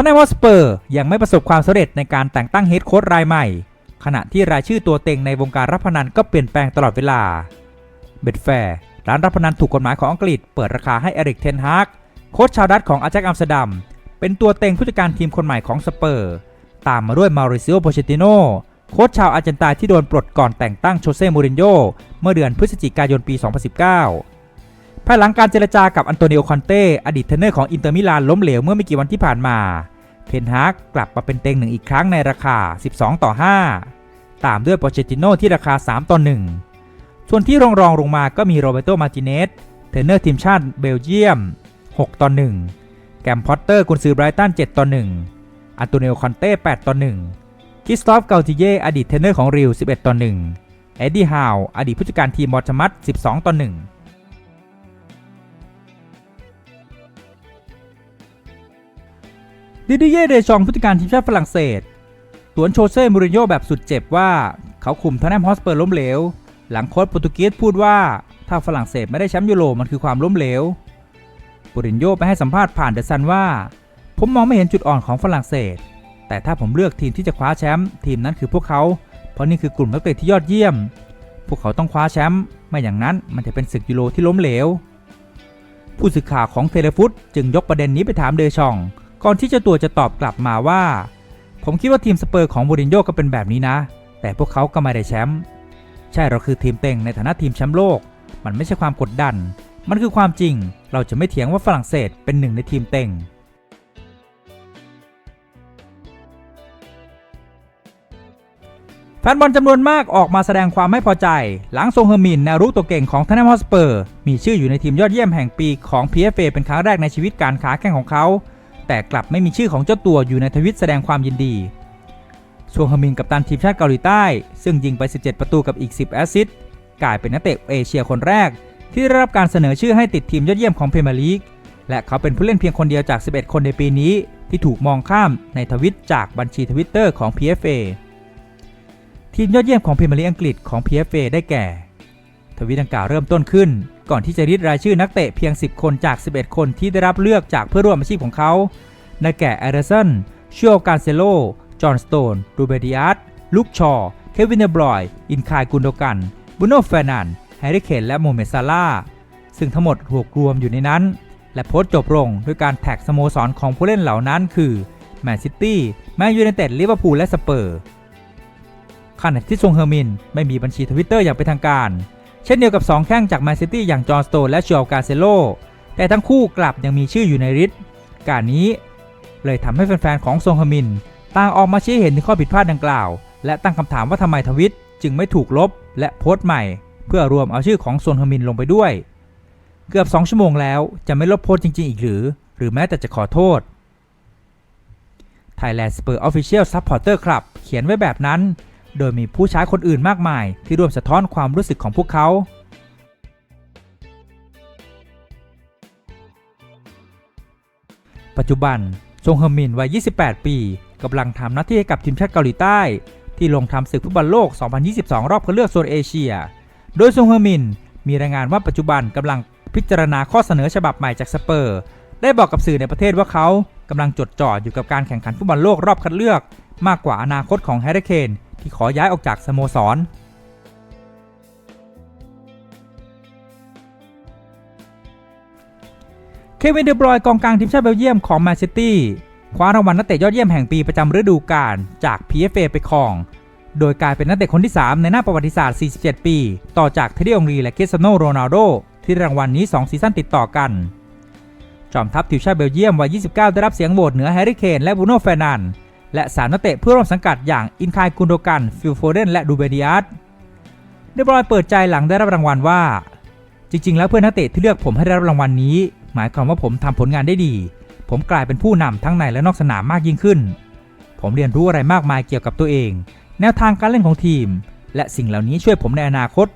ทนแนมฮอสเปอร์ยังไม่ประสบความสำเร็จในการแต่งตั้งเฮดโค้ชรายใหม่ ขณะที่รายชื่อตัวเต็งในวงการรับพนันก็เปลี่ยนแปลงตลอดเวลา เบ็ดแฟร์ร้านรับพนันถูกกฎหมายของอังกฤษ เปิดราคาให้เอริกเทนฮากโค้ชชาวดัตของอาแจ็คอัมสเตอร์ดัมเป็นตัวเต็งผู้จัดการทีมคนใหม่ของสเปอร์ ตามมาด้วยมาริซิโอโปเชติโนโค้ชชาวอาร์เจนตาที่โดนปลดก่อนแต่งตั้งโชเซ่มูรินโญ่เมื่อเดือนพฤศจิกายนปี 2019 ภายหลังการเจรจากับอันโตนิโอคอนเต้อดีตเทรนเนอร์ของอินเตอร์มิลานล้มเหลวเมื่อไม่กี่วันที่ผ่านมา เทนฮากกลับมาเป็นเต็งหนึ่งอีกครั้งในราคา 12 ต่อ 5 ตามด้วยโปเชติโนที่ราคา 3 ต่อ 1 ส่วนที่รองรองลงมาก็มีโรเบโตมาติเนสเทรนเนอร์ทีมชาติเบลเยียม 6 ต่อ 1 แกมพอตเตอร์กุนซือไบรตัน 7 ต่อ 1 อันโตนิโอคอนเต้ 8 ต่อ 1 คิสตอฟเกาติเย่อดีตเทรนเนอร์ของริว 11 ต่อ 1 เอ็ดดี้ฮาว อดีตผู้จัดการทีมมอร์ชมัต12 ต่อ 1 ดิดิเย่เดชองผู้จัดการทีมชาติฝรั่งเศสสวนโชเซ่มูรินโญ่แบบสุดเจ็บว่า เขาคุมทอนแนมฮอสเปอร์ล้มเหลว หลังโค้ชโปรตุเกสพูดว่า ถ้าฝรั่งเศสไม่ได้แชมป์ยูโรมันคือความล้มเหลวมูรินโญ่ไปให้สัมภาษณ์ผ่านเดอะซันว่า ผมมองไม่เห็นจุดอ่อนของฝรั่งเศส แต่ถ้าผมเลือกทีมที่จะคว้าแชมป์ทีมนั้นคือพวกเขา เพราะนี่คือกลุ่มนักเตะที่ยอดเยี่ยม พวกเขาต้องคว้าแชมป์ไม่อย่างนั้นมันจะเป็นศึกยูโรที่ล้มเหลวผู้สื่อข่าวของเทเลฟุตจึงยกประเด็นนี้ไปถามเดชอง ก่อนที่เจ้าตัวจะตอบกลับมาว่า ผมคิดว่าทีมสเปอร์ของบูรินโญ่ก็เป็นแบบนี้นะ แต่พวกเขาก็ไม่ได้แชมป์ใช่เราคือทีมเต็งในฐานะทีมแชมป์โลก มันไม่ใช่ความกดดัน มันคือความจริง เราจะไม่เถียงว่าฝรั่งเศสเป็นหนึ่งในทีมเต็งแฟนบอลจำนวนมากออกมาแสดงความไม่พอใจ หลังทรงเฮอร์มินแนวรุกตัวเก่งของทนแนมฮอสเปอร์ มีชื่ออยู่ในทีมยอดเยี่ยมแห่งปีของ PFA เป็นครั้งแรกในชีวิตการค้าแข่งของเขา แต่กลับไม่มีชื่อของเจ้าตัวอยู่ในทวิตแสดงความยินดีซวงฮมินกับตันทีมชาติเกาหลีใต้ ซึ่งยิงไป 17 ประตูกับอีก 10 แอสซิสต์กลายเป็นนักเตะเอเชียคนแรก ที่ได้รับการเสนอชื่อให้ติดทีมยอดเยี่ยมของพรีเมียร์ลีก และเขาเป็นผู้เล่นเพียงคนเดียวจาก 11 คนในปีนี้ ที่ถูกมองข้ามในทวิตจากบัญชีทวิตเตอร์ของ PFA ทีมยอดเยี่ยมของพรีเมียร์ลีกอังกฤษของ PFA ได้แก่ ทวิตดังกล่าวเริ่มต้นขึ้น ก่อนที่จะริดรายชื่อนักเตะเพียง 10 คนจาก 11 คนที่ได้รับเลือกจากเพื่อร่วมอาชีพของเขาได้แก่แอริสันชิโอการเซโล จอห์นสโตน รูเบดิอาร์ตลุคชอร์เควินเดบรอย อินคายกุนโดกัน บุโนเฟนัน แฮร์รี่เคน และโมเมซาร่าซึ่งทั้งหมดถูกรวมอยู่ในนั้น และโพสต์จบลงด้วยการแท็กสโมสรของผู้เล่นเหล่านั้นคือแมนซิตี้ แมนยูไนเต็ด ลิเวอร์พูล และสเปอร์ขณะที่ซงเฮอร์มิน ไม่มีบัญชีทวิตเตอร์อย่างเป็นทางการ ช่นเดียวกับ 2 แข้งจากแมนซิตี้อย่างจอห์นสโตนและชัวกาเซโล แต่ทั้งคู่กลับยังมีชื่ออยู่ในริสต์การนี้ เลยทำให้แฟนๆของซงฮมินต่างออกมาชี้เห็นถึงข้อผิดพลาดดังกล่าว และตั้งคำถามว่าทำไมทวิตจึงไม่ถูกลบและโพสต์ใหม่ เพื่อรวมเอาชื่อของซงฮมินลงไปด้วย เกือบ 2 ชั่วโมงแล้วจะไม่ลบโพสต์จริง ๆ อีกหรือ หรือแม้แต่จะขอโทษ Thailand Spur Official Supporter Club เขียนไว้แบบนั้น โดยมีผู้ใช้คนอื่นมากมาย ที่ร่วมสะท้อนความรู้สึกของพวกเขา ปัจจุบันซงเฮอมินวัย 28 ปีกำลังทำหน้าที่ให้กับทีมชาติเกาหลีใต้ ที่ลงทำศึกฟุตบอลโลก 2022 รอบคัดเลือกโซนเอเชีย โดยซงเฮอมินมีรายงานว่าปัจจุบันกำลังพิจารณาข้อเสนอฉบับใหม่จากสเปอร์ ได้บอกกับสื่อในประเทศว่าเขากำลังจดจ่ออยู่กับการแข่งขันฟุตบอลโลกรอบคัดเลือก มากกว่าอนาคตของแฮร์รี่เคน ที่ขอย้ายออกจากสโมสร เควินเดบรอยกองกลางทีมชาติเบลเยียมของแมนซิตี้คว้ารางวัลนักเตะยอดเยี่ยมแห่งปีประจำฤดูกาลจาก PFA ไปครอง โดยกลายเป็นนักเตะคนที่ 3 ในหน้าประวัติศาสตร์ 47 ปี ต่อจากเทเดียองรีและคริสเตียโนโรนัลโดที่รางวัลนนี้ 2 ซีซั่นติดต่อกัน จอมทัพทีมชาติเบลเยียมวัย 29 ได้รับเสียงโหวตเหนือแฮร์รี่เคนและบูโน่เฟรนันด์ และสามนักเตะเพื่อร่วมสังกัดอย่างอินคายกุนโดกัน ฟิลโฟเดน และดูเบดิอาร์ตเดบรอยเปิดใจหลังได้รับรางวัลว่า จริง ๆ แล้วเพื่อนนักเตะที่เลือกผมให้ได้รับรางวัลนี้ หมายความว่าผมทำผลงานได้ดี ผมกลายเป็นผู้นำทั้งในและนอกสนามมากยิ่งขึ้น ผมเรียนรู้อะไรมากมายเกี่ยวกับตัวเอง แนวทางการเล่นของทีม และสิ่งเหล่านี้ช่วยผมในอนาคต